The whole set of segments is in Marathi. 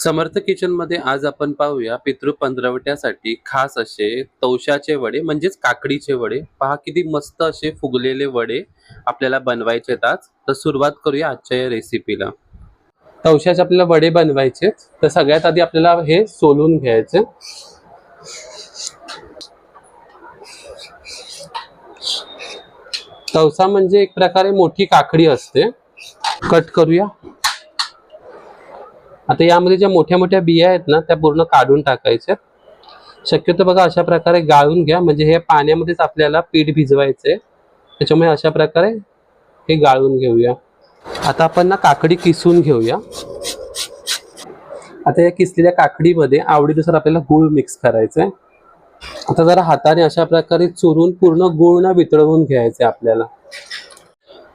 समर्थ किचनमध्ये आज आपण पाहूया पितृ पंधरवट्यासाठी खास असे तवशाचे वडे म्हणजेच काकडीचे वडे. पहा किती मस्त असे फुगलेले वडे आपल्याला बनवायचे आज. तर सुरुवात करूया आजच्या या रेसिपीला तवशाचे आपल्याला वडे बनवायचे तर सगळ्यात आधी आपल्याला हे सोलून घ्यायचे. तवसा म्हणजे एक प्रकारे मोठी काकडी असते. कट करूया. आता यामध्ये ज्या मोठ्या मोठ्या बिया आहेत ना त्या पूर्ण काढून टाकायच्या. शक्यतो बघा अशा प्रकारे गाळून घ्या. म्हणजे हे पाण्यामध्येच आपल्याला पीठ भिजवायचे त्याच्यामुळे अशा प्रकारे हे गाळून घेऊया. आता आपण ना काकडी किसून घेऊया. आता या किसलेल्या काकडीमध्ये आवडीनुसार आपल्याला गूळ मिक्स करायचंय. आता जरा हाताने अशा प्रकारे चुरून पूर्ण गुळ ना वितळवून घ्यायचे आपल्याला.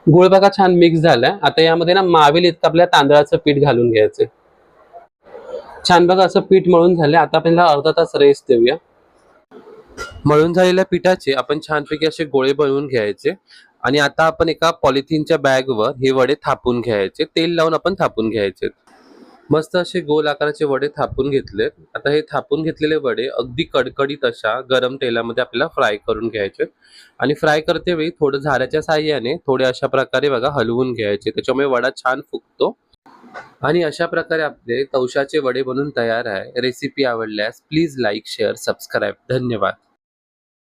गूळ बघा छान मिक्स झालाय. आता यामध्ये ना मावेल इतकं आपल्या तांदळाचं पीठ घालून घ्यायचंय. छान बघा असं पीठ मळून झाले आता आपण अर्धा तास रेस्ट देऊया. मळून झालेल्या पिठाचे आपण छानपैकी असे गोळे बनवून घ्यायचे. आणि आता आपण एका पॉलिथिनच्या बॅगवर हे वडे थापून घ्यायचे. तेल लावून आपण थापून घ्यायचे. मस्त असे गोल आकाराचे वडे थापून घेतले आता हे थापून घेतलेले वडे अगदी कडकडीत अशा गरम तेलामध्ये आपल्याला फ्राय करून घ्यायचे. आणि फ्राय करते वेळी थोडं झाऱ्याच्या साह्याने थोडे अशा प्रकारे बघा हलवून घ्यायचे. त्याच्यामुळे वडा छान फुगतो. आणि अशा प्रकारे आपले तवशाचे वडे बनून तयार आहे. रेसिपी आवडल्यास प्लीज लाईक शेअर सबस्क्राईब धन्यवाद.